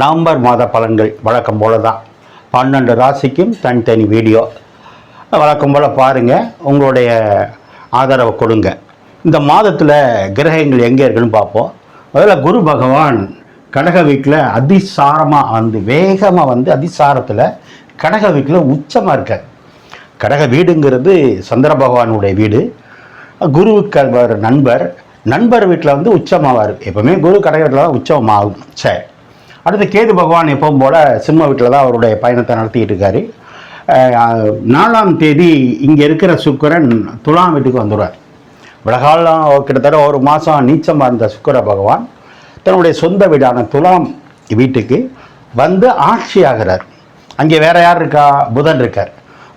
November மாத பலன்கள் வழக்கம் போல தான் பன்னெண்டு ராசிக்கும் தனித்தனி வீடியோ. வழக்கம் போல் பாருங்கள் உங்களுடைய ஆதரவை கொடுங்க. இந்த மாதத்தில் கிரகங்கள் எங்கே இருக்குன்னு பார்ப்போம். முதல்ல குரு பகவான் கடக வீட்டில் அதிசாரமாக வந்து வேகமாக வந்து அதிசாரத்தில் கடக வீட்டில் உச்சமாக இருக்கார். கடக வீடுங்கிறது சந்திர பகவானுடைய வீடு. குருவுக்கு நண்பர். நண்பர் வீட்டில் வந்து உச்சமாவார். எப்பவுமே குரு கடக வீட்டில் தான் உச்சமாகும். சரி. அடுத்து கேது பகவான் எப்பவும் போல் சிம்ம வீட்டில் தான் அவருடைய பயணத்தை நடத்திட்டு இருக்காரு. நாலாம் தேதி இங்கே இருக்கிற சுக்கரன் துலாம் வீட்டுக்கு வந்துடுவார். விலகாலம் கிட்டத்தட்ட ஒரு மாதம் நீச்சமாக இருந்த சுக்கர பகவான் தன்னுடைய சொந்த வீடான துலாம் வீட்டுக்கு வந்து ஆட்சி ஆகிறார். அங்கே வேற யார் இருக்கா? புதன் இருக்கார்.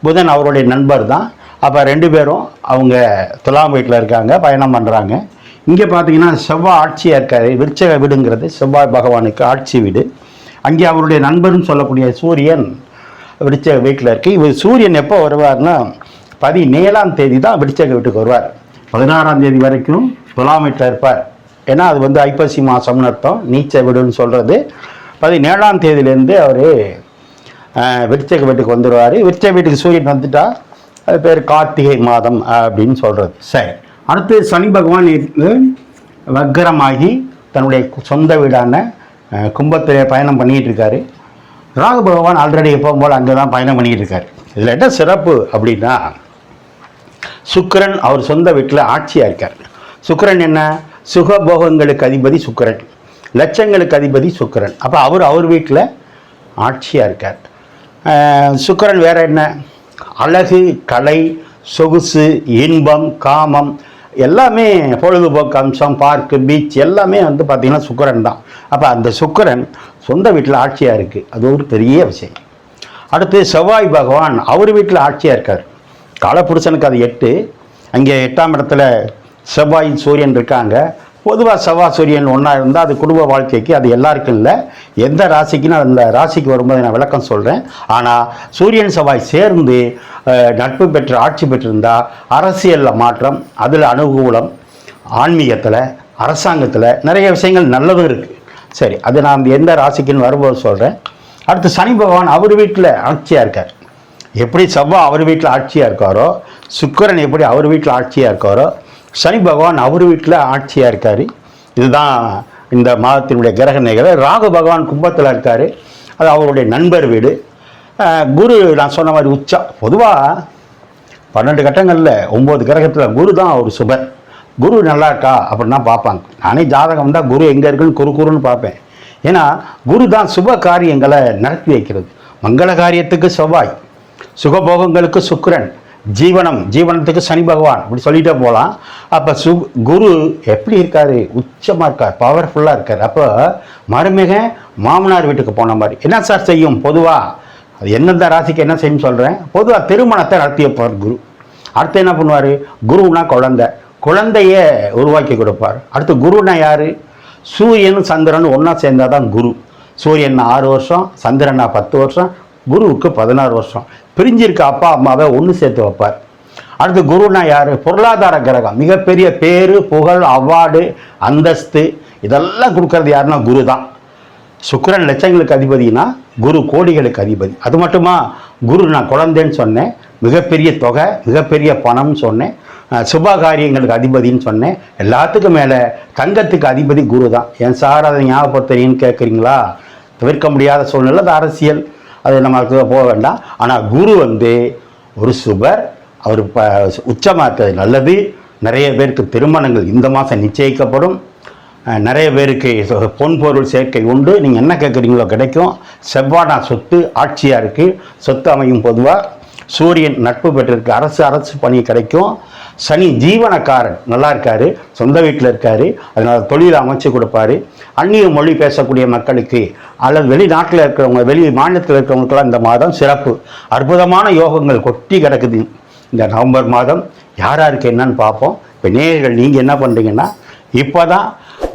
புதன் அவருடைய நண்பர் தான். அப்போ ரெண்டு பேரும் அவங்க துலாம் வீட்டில் இருக்காங்க பயணம் பண்ணுறாங்க இங்கே பார்த்தீங்கன்னா செவ்வாய் ஆட்சியாக இருக்கார். விருச்சக வீடுங்கிறது செவ்வாய் பகவானுக்கு ஆட்சி வீடு. அங்கே அவருடைய நண்பர்னு சொல்லக்கூடிய சூரியன் விருச்சக வீட்டில் இருக்கு. இவர் சூரியன் எப்போ வருவார்னா பதினேழாம் தேதி தான் விருச்சக வீட்டுக்கு வருவார். பதினாறாம் தேதி வரைக்கும் துலாம் வீட்டில் இருப்பார். ஏன்னா அது வந்து ஐப்பசி மாதம்னு அர்த்தம். நீச்ச வீடுன்னு சொல்கிறது பதினேழாம் தேதியிலேருந்து அவர் விருச்சக வீட்டுக்கு வந்துடுவார் விருச்சக வீட்டுக்கு சூரியன் வந்துட்டா அது பேர் கார்த்திகை மாதம் அப்படின்னு சொல்கிறது சரி. அடுத்து சனி பகவான் வக்கரமாகி தன்னுடைய சொந்த வீடான கும்பத்திலே பயணம் பண்ணிகிட்டு இருக்காரு ராகு பகவான் ஆல்ரெடி எப்பவும் போல் அங்கே தான் பயணம் பண்ணிகிட்டு இருக்காரு இதில் என்ன சிறப்பு அப்படின்னா சுக்கிரன் அவர் சொந்த வீட்டில் ஆட்சியாக இருக்கார். சுக்கிரன் என்ன? சுகபோகங்களுக்கு அதிபதி சுக்கிரன். லட்சங்களுக்கு அதிபதி சுக்கிரன். அப்போ அவர் அவர் வீட்டில் ஆட்சியாக இருக்கார். சுக்கரன் வேறு என்ன? அழகு கலை சொகுசு இன்பம் காமம் எல்லாமே பொழுதுபோக்கு அம்சம் பார்க்கு பீச் எல்லாமே வந்து பார்த்திங்கன்னா சுக்கரன் தான். அப்போ அந்த சுக்கரன் சொந்த வீட்டில் ஆட்சியாக இருக்குது அது ஒரு பெரிய விஷயம். அடுத்து செவ்வாய் பகவான் அவர் வீட்டில் ஆட்சியாக இருக்கார். காலப்புருஷனுக்கு அது எட்டு. அங்கே எட்டாம் இடத்துல செவ்வாய் சூரியன் இருக்காங்க. பொதுவாக செவ்வாய் சூரியன் ஒன்றா இருந்தால் அது குடும்ப வாழ்க்கைக்கு அது எல்லாருக்கும் இல்லை. எந்த ராசிக்குன்னு அந்த ராசிக்கு வரும்போது நான் விளக்கம் சொல்கிறேன் ஆனால் சூரியன் செவ்வாய் சேர்ந்து நட்பு பெற்று ஆட்சி பெற்றிருந்தால் அரசியலில் மாற்றம் அதில் அனுகூலம் ஆன்மீகத்தில் அரசாங்கத்தில் நிறைய விஷயங்கள் நல்லதும் இருக்குது சரி அது நான் எந்த ராசிக்குன்னு வரும்போது சொல்கிறேன் அடுத்து சனி பகவான் அவர் வீட்டில் ஆட்சியாக இருக்கார். எப்படி செவ்வாய் அவர் வீட்டில் ஆட்சியாக இருக்காரோ சுக்கிரன் எப்படி அவர் வீட்டில் ஆட்சியாக இருக்காரோ சனி பகவான் அவர் வீட்டில் ஆட்சியாக இருக்கார். இதுதான் இந்த மாதத்தினுடைய கிரக நிகழ்வு. ராகு பகவான் கும்பத்தில் இருக்கார். அது அவருடைய நண்பர் வீடு. குரு நான் சொன்ன மாதிரி உச்சா பொதுவாக பன்னெண்டு கட்டங்களில் ஒம்பது கிரகத்தில் குரு தான் அவர் சுபர் குரு நல்லா இருக்கா அப்படின்னா பார்ப்பாங்க. நானே ஜாதகம் தான் குரு எங்கே இருக்குன்னு குரு குருன்னு பார்ப்பேன். ஏன்னா குரு தான் சுப காரியங்களை நடத்தி வைக்கிறது. மங்கள காரியத்துக்கு செவ்வாய் சுகபோகங்களுக்கு சுக்கிரன். ஜீவனம் ஜீவனத்துக்கு சனி பகவான் இப்படி சொல்லிட்டே போகலாம் அப்போ சு குரு எப்படி இருக்கார்? உச்சமாக இருக்கார் பவர்ஃபுல்லாக இருக்கார். அப்போ மருமக மாமனார் வீட்டுக்கு போன மாதிரி. என்ன சார் செய்யும்? பொதுவாக அது எந்தெந்த ராசிக்கு என்ன செய்யும் சொல்கிறேன் பொதுவாக திருமணத்தை நடத்தி வைப்பார் குரு. அடுத்து என்ன பண்ணுவார்? குருனா குழந்தை. குழந்தைய உருவாக்கி கொடுப்பார். அடுத்து குருனா யார்? சூரியன் சந்திரன் ஒன்றா சேர்ந்தால் தான் குரு. சூரியன் ஆறு வருஷம் சந்திரனா பத்து வருஷம் குருவுக்கு பதினாறு வருஷம். பிரிஞ்சிருக்க அப்பா அம்மாவை ஒன்று சேர்த்து வைப்பார். அடுத்து குருனா யார்? பொருளாதார கிரகம். மிகப்பெரிய பேரு புகழ் அவார்டு அந்தஸ்து இதெல்லாம் கொடுக்கறது யாருன்னா குரு தான் சுக்கரன் லட்சங்களுக்கு அதிபதினா குரு கோடிகளுக்கு அதிபதி. அது மட்டுமா? குரு நான் குழந்தைன்னு சொன்னேன் மிகப்பெரிய தொகை மிகப்பெரிய பணம்னு சொன்னேன் சுப காரியங்களுக்கு அதிபதின்னு சொன்னேன். எல்லாத்துக்கும் மேலே தங்கத்துக்கு அதிபதி குரு தான் ஏன் சார் அதை ஞாபகப்படுத்துறீங்கன்னு கேட்குறீங்களா தவிர்க்க முடியாத சூழ்நிலை அது அரசியல். அது நமக்கு போக வேண்டாம். ஆனால் குரு வந்து ஒரு சுபர் அவர் ப உச்சமாக இருக்கிறது நல்லது. நிறைய பேருக்கு திருமணங்கள் இந்த மாதம் நிச்சயிக்கப்படும். நிறைய பேருக்கு பொன்பொருள் பொன் பொருள் சேர்க்கை உண்டு. நீங்கள் என்ன கேட்குறீங்களோ கிடைக்கும். செவ்வானா சொத்து ஆட்சியாக இருக்குது சொத்து அமையும் பொதுவாக சூரியன் நட்பு பெற்றிருக்கு. அரசு அரசு பணி கிடைக்கும். சனி ஜீவனக்காரன் நல்லா இருக்காரு. சொந்த வீட்டில் இருக்காரு. அதனால் தொழில் அமைச்சு கொடுப்பாரு. அந்நிய மொழி பேசக்கூடிய மக்களுக்கு அல்லது வெளிநாட்டில் இருக்கிறவங்க வெளி மாநிலத்தில் இருக்கிறவங்களுக்கெல்லாம் இந்த மாதம் சிறப்பு. அற்புதமான யோகங்கள் கொட்டி கிடக்குது. இந்த நவம்பர் மாதம் யார் யாருக்கு என்னன்னு பார்ப்போம். இப்போ நேயர்கள் நீங்கள் என்ன பண்ணுறீங்கன்னா இப்போ தான்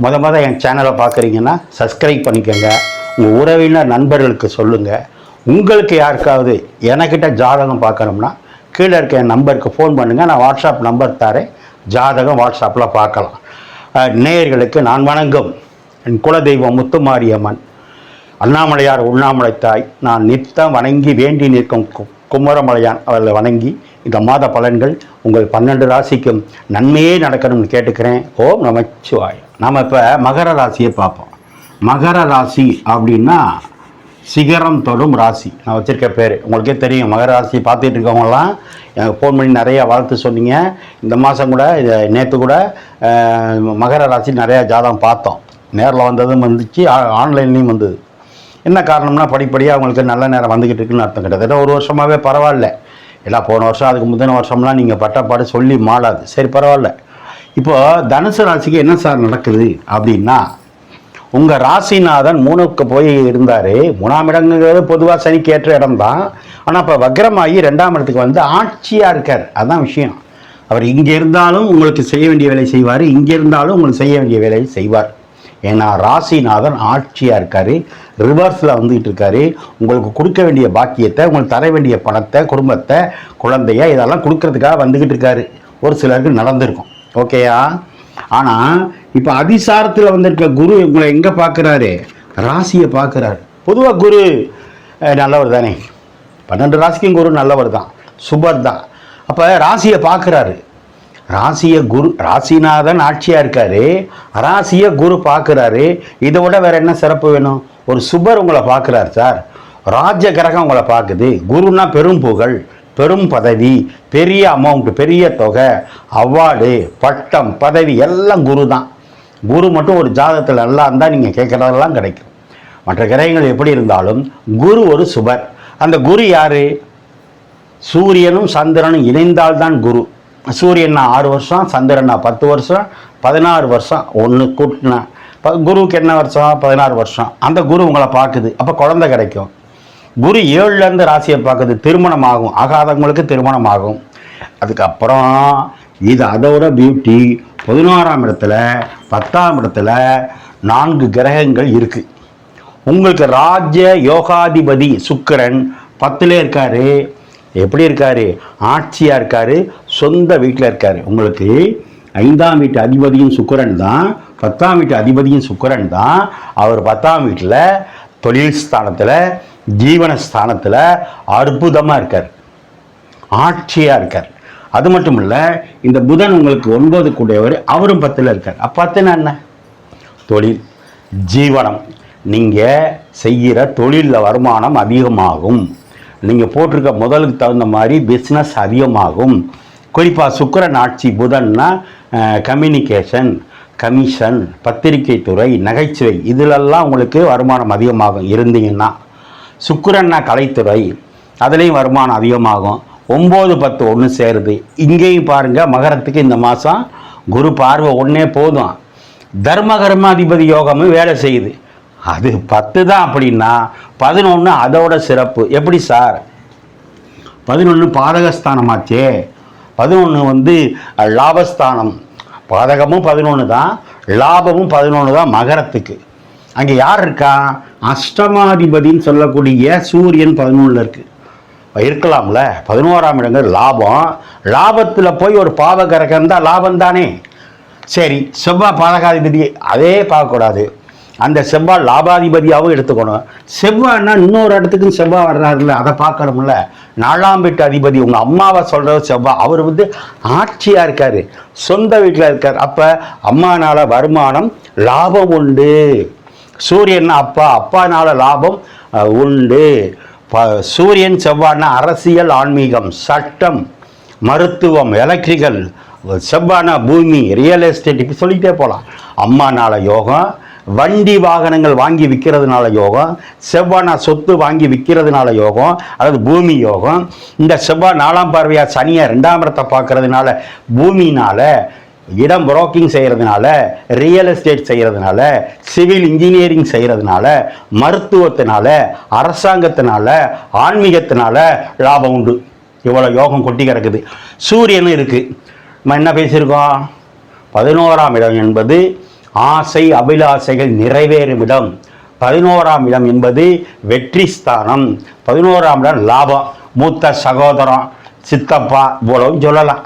முத முத என் சேனலை பார்க்குறீங்கன்னா சப்ஸ்கிரைப் பண்ணிக்கோங்க. உங்கள் உறவினர் நண்பர்களுக்கு சொல்லுங்கள் உங்களுக்கு யாருக்காவது எனக்கிட்ட ஜாதகம் பார்க்கணும்னா கீழே இருக்க என் நம்பருக்கு ஃபோன் பண்ணுங்கள் நான் வாட்ஸ்அப் நம்பர் தரேன். ஜாதகம் வாட்ஸ்அப்பில் பார்க்கலாம். நேயர்களுக்கு நான் வணங்கும். என் குலதெய்வம் முத்துமாரியம்மன். அண்ணாமலையார் உண்ணாமலை தாய் நான் நித்தம் வணங்கி வேண்டி நிற்கும் கு- குமரமலையான் அவர்களை வணங்கி இந்த மாத பலன்கள் உங்கள் பன்னெண்டு ராசிக்கும் நன்மையே நடக்கணும்னு கேட்டுக்கிறேன். ஓம் நமச்சிவாய். நாம் இப்போ மகர ராசியை பார்ப்போம். மகர ராசி அப்படின்னா சிகரம் தொடும் ராசி. நான் வச்சுருக்க பேர். உங்களுக்கே தெரியும் மகர ராசி பார்த்துட்டு இருக்கவங்கலாம் எனக்கு ஃபோன் பண்ணி நிறையா வாழ்த்து சொன்னீங்க. இந்த மாதம் கூட நேற்று கூட மகர ராசி நிறையா ஜாதகம் பார்த்தோம். நேரில் வந்ததும் வந்துச்சு ஆ- ஆன்லைன்லேயும் வந்தது. என்ன காரணம்னா படிப்படியாக அவங்களுக்கு நல்ல நேரம் வந்துக்கிட்டு இருக்குன்னு அர்த்தம் கிட்டத்தட்ட ஒரு வருஷமாகவே பரவாயில்ல. எல்லாம் போன வருஷம் அதுக்கு முந்தின வருஷம்லாம் நீங்கள் பட்டப்பாடு சொல்லி மாளாது. சரி பரவாயில்ல. இப்போது தனுசு ராசிக்கு என்ன சார் நடக்குது அப்படின்னா உங்கள் ராசிநாதன் மூணுக்கு போய் இருந்தார். மூணாம் இடங்கிறது பொதுவாக சனிக்கு ஏற்ற இடம் தான் ஆனால் இப்போ வக்ரமாகி ரெண்டாம் இடத்துக்கு வந்து ஆட்சியாக இருக்கார். அதுதான் விஷயம். அவர் இங்கே இருந்தாலும் உங்களுக்கு செய்ய வேண்டிய வேலை செய்வார். இங்கே இருந்தாலும் உங்களுக்கு செய்ய வேண்டிய வேலையை செய்வார். ஏன்னா ராசிநாதன் ஆட்சியாக இருக்கார் ரிவர்ஸில் வந்துக்கிட்டு இருக்காரு உங்களுக்கு கொடுக்க வேண்டிய பாக்கியத்தை உங்களுக்கு தர வேண்டிய பணத்தை குடும்பத்தை குழந்தைய இதெல்லாம் கொடுக்கறதுக்காக வந்துக்கிட்டு இருக்காரு ஒரு சிலருக்கு நடந்திருக்கும். ஓகேயா? ஆனால் இப்போ அதிசாரத்தில் வந்திருக்க குரு உங்களை எங்கே பார்க்குறாரு ராசியை பார்க்குறாரு பொதுவாக குரு நல்லவர் தானே. பன்னெண்டு ராசிக்கும் குரு நல்லவர் தான். சுபர் தான். அப்போ ராசியை பார்க்குறாரு ராசிய குரு ராசிநாதன் ஆட்சியாக இருக்காரு. ராசிய குரு பார்க்குறாரு இதை விட வேறு என்ன சிறப்பு வேணும்? ஒரு சுபர் உங்களை பார்க்குறாரு சார். ராஜ கிரகம் உங்களை பார்க்குது குருன்னா பெரும் புகழ் பெரும் பதவி பெரிய அமௌண்ட் பெரிய தொகை அவார்டு பட்டம் பதவி எல்லாம் குரு தான். குரு மட்டும் ஒரு ஜாதகத்தில் நல்லா இருந்தால் நீங்கள் கேட்குறதெல்லாம் கிடைக்கும். மற்ற கிரகங்கள் எப்படி இருந்தாலும் குரு ஒரு சுபர். அந்த குரு யார்? சூரியனும் சந்திரனும் இணைந்தால்தான் குரு. சூரியன்னா ஆறு வருஷம் சந்திரனா பத்து வருஷம் பதினாறு வருஷம் ஒன்று கூட்டினா இப்போ குருவுக்கு என்ன வருஷம்? பதினாறு வருஷம். அந்த குரு உங்களை பார்க்குது. அப்போ குழந்தை கிடைக்கும். குரு ஏழுலேருந்து ராசியை பார்க்குது. திருமணம் ஆகும் ஆகாதவங்களுக்கு திருமணம் ஆகும் அதுக்கப்புறம் இது அதோட பியூட்டி பதினோராம் இடத்துல பத்தாம் இடத்துல நான்கு கிரகங்கள் இருக்குது உங்களுக்கு ராஜ்ய யோகாதிபதி சுக்கிரன் பத்துல இருக்காரு. எப்படி இருக்கார்? ஆட்சியாக இருக்கார் சொந்த வீட்டில் இருக்கார். உங்களுக்கு ஐந்தாம் வீட்டு அதிபதியும் சுக்கரன் தான் பத்தாம் வீட்டு அதிபதியும் சுக்கரன் தான். அவர் பத்தாம் வீட்டில் தொழில் ஸ்தானத்தில் ஜீவன ஸ்தானத்தில் அற்புதமாக இருக்கார். ஆட்சியாக இருக்கார். அது மட்டும் இல்லை இந்த புதன் உங்களுக்கு ஒன்பது கூடியவர் அவரும் பத்தில் இருக்கார். அப்போ பத்துனா என்ன? தொழில் ஜீவனம். நீங்கள் செய்கிற தொழிலில் வருமானம் அதிகமாகும். நீங்கள் போட்டிருக்க முதலுக்கு தகுந்த மாதிரி பிஸ்னஸ் அதிகமாகும். குறிப்பாக சுக்கரன் ஆட்சி புதன்னா கம்யூனிகேஷன் கமிஷன் பத்திரிகை துறை நகைச்சுவை இதிலெல்லாம் உங்களுக்கு வருமானம் அதிகமாகும் இருந்தீங்கன்னா. சுக்கரன்னா கலைத்துறை அதுலேயும் வருமானம் அதிகமாகும். ஒம்பது பத்து ஒன்று சேருது. இங்கேயும் பாருங்கள் மகரத்துக்கு இந்த மாதம் குரு பார்வை ஒன்றே போதும். தர்ம கர்மாதிபதி யோகமும் வேலை செய்யுது. அது பத்து தான் அப்படின்னா பதினொன்று அதோட சிறப்பு. எப்படி சார்? பதினொன்று பாதகஸ்தானமாச்சே. பதினொன்று வந்து லாபஸ்தானம். பாதகமும் பதினொன்று தான் லாபமும் பதினொன்று தான் மகரத்துக்கு. அங்கே யார் இருக்கா? அஷ்டமாதிபதின்னு சொல்லக்கூடிய சூரியன் பதினொன்றில் இருக்குது இருக்கலாம்ல. பதினோராம் இடங்கள் லாபம். லாபத்தில் போய் ஒரு பாவகரகம் இருந்தால் லாபம் தானே சரி செவ்வாய் பாதகாதிபதி அதே பார்க்கக்கூடாது. அந்த செவ்வாய் லாபாதிபதியாகவும் எடுத்துக்கணும். செவ்வாய்னா இன்னொரு இடத்துக்கு செவ்வாய் வர்றாருல்ல அதை பார்க்கணும்ல. நாலாம் வீட்டு அதிபதி உங்கள் அம்மாவை சொல்கிற செவ்வாய் அவர் வந்து ஆட்சியாக இருக்கார் சொந்த வீட்டில் இருக்கார். அப்போ அம்மானால வருமானம் லாபம் உண்டு. சூரியன் அப்பா அப்பானால லாபம் உண்டு. சூரியன் செவ்வாய்னா அரசியல் ஆன்மீகம் சட்டம் மருத்துவம் எலக்ட்ரிக்கல் செவ்வானா பூமி ரியல் எஸ்டேட் இப்படி சொல்லிக்கிட்டே போகலாம் அம்மானால யோகம் வண்டி வாகனங்கள் வாங்கி விற்கிறதுனால யோகம் செவ்வானா சொத்து வாங்கி விற்கிறதுனால யோகம் அதாவது பூமி யோகம். இந்த செவ்வாய் நாலாம் பார்வையாக சனியை ரெண்டாம் இடத்தை பார்க்கறதுனால பூமினால இடம் புரோக்கிங் செய்கிறதுனால ரியல் எஸ்டேட் செய்கிறதுனால சிவில் இன்ஜினியரிங் செய்கிறதுனால மருத்துவத்தினால அரசாங்கத்தினால ஆன்மீகத்தினால லாபம் உண்டு. இவ்வளோ யோகம் கொட்டி கிடக்குது. சூரியனும் இருக்குது நம்ம என்ன பேசியிருக்கோம்? பதினோராம் இடம் என்பது ஆசை அபிலாசைகள் நிறைவேறும் இடம் பதினோராம் இடம் என்பது வெற்றி ஸ்தானம். பதினோராம் இடம் லாபம். மூத்த சகோதரம் சித்தப்பா இவ்வளவும் சொல்லலாம்.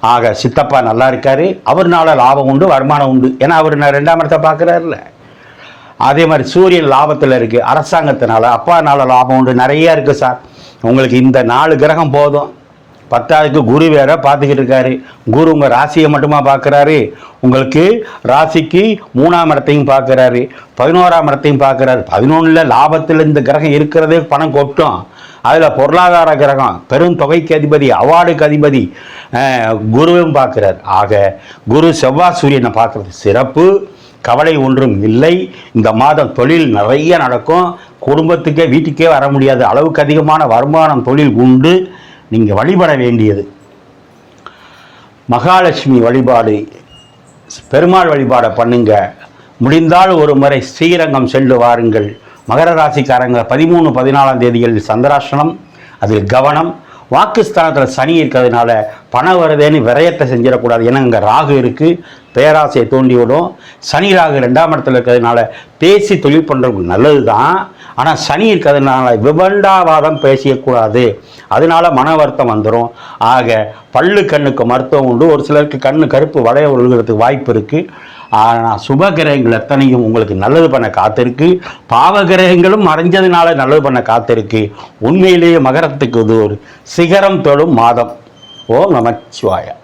ஆக சித்தப்பா நல்லா இருக்காரு. அவர்னால லாபம் உண்டு வருமானம் உண்டு. ஏன்னா அவர் நான் ரெண்டாம் இடத்தை பார்க்குறாருல அதே மாதிரி சூரியன் லாபத்தில் இருக்குது அரசாங்கத்தினால அப்பானால லாபம் உண்டு. நிறையா இருக்குது சார். உங்களுக்கு இந்த நாலு கிரகம் போதும். பத்தாவதுக்கு குரு வேற பார்த்துக்கிட்டு இருக்காரு. குரு உங்கள் ராசியை மட்டுமா பார்க்குறாரு? உங்களுக்கு ராசிக்கு மூணாம் இடத்தையும் பார்க்குறாரு. பதினோராம் இடத்தையும் பார்க்குறாரு. பதினொன்றில் லாபத்தில் இந்த கிரகம் இருக்கிறதே பணம் கொட்டும். அதில் பொருளாதார கிரகம் பெரும் தொகைக்கு அதிபதி அவார்டுக்கு அதிபதி குருவும் பார்க்குறார். ஆக குரு செவ்வாய் சூரியனை பார்க்குறது சிறப்பு. கவலை ஒன்றும் இல்லை. இந்த மாதம் தொழில் நிறைய நடக்கும். குடும்பத்துக்கே வீட்டுக்கே வர முடியாது. அளவுக்கு அதிகமான வருமானம் தொழில் உண்டு. நீங்கள் வழிபட வேண்டியது. மகாலட்சுமி வழிபாடு பெருமாள் வழிபாடை பண்ணுங்க. முடிந்தால் ஒரு முறை ஸ்ரீரங்கம் சென்று வாருங்கள். மகர ராசிக்காரங்க பதிமூணு பதினாலாம் தேதிகளில் சந்திராசனம் அதில் கவனம் வாக்குஸ்தானத்தில் சனி இருக்கிறதுனால பணம் வருதேன்னு விரயத்தை செஞ்சிடக்கூடாது. ஏன்னா இங்கே ராகு இருக்குது பேராசையை தூண்டிவிடும் சனி ராகு ரெண்டாம் இடத்துல இருக்கிறதுனால பேசி தொழில் பண்ணுறவங்க நல்லது தான் ஆனால் சனி இருக்கிறதுனால விபண்டாவாதம் பேசியக்கூடாது. அதனால மன வருத்தம் வந்துடும் ஆக பல்லு கண்ணுக்கு மருத்துவம் உண்டு. ஒரு சிலருக்கு கண்ணு கருப்பு வளைய விழுகிறதுக்கு வாய்ப்பு இருக்குது ஆனால் சுப கிரகங்கள் எத்தனையும் உங்களுக்கு நல்லது பண்ண காத்திருக்கு. பாவ கிரகங்களும் மறைஞ்சதுனால நல்லது பண்ண காத்திருக்கு. உண்மையிலேயே மகரத்துக்கு இது ஒரு சிகரம் தொடும் மாதம். ஓம் நமச்சிவாயா.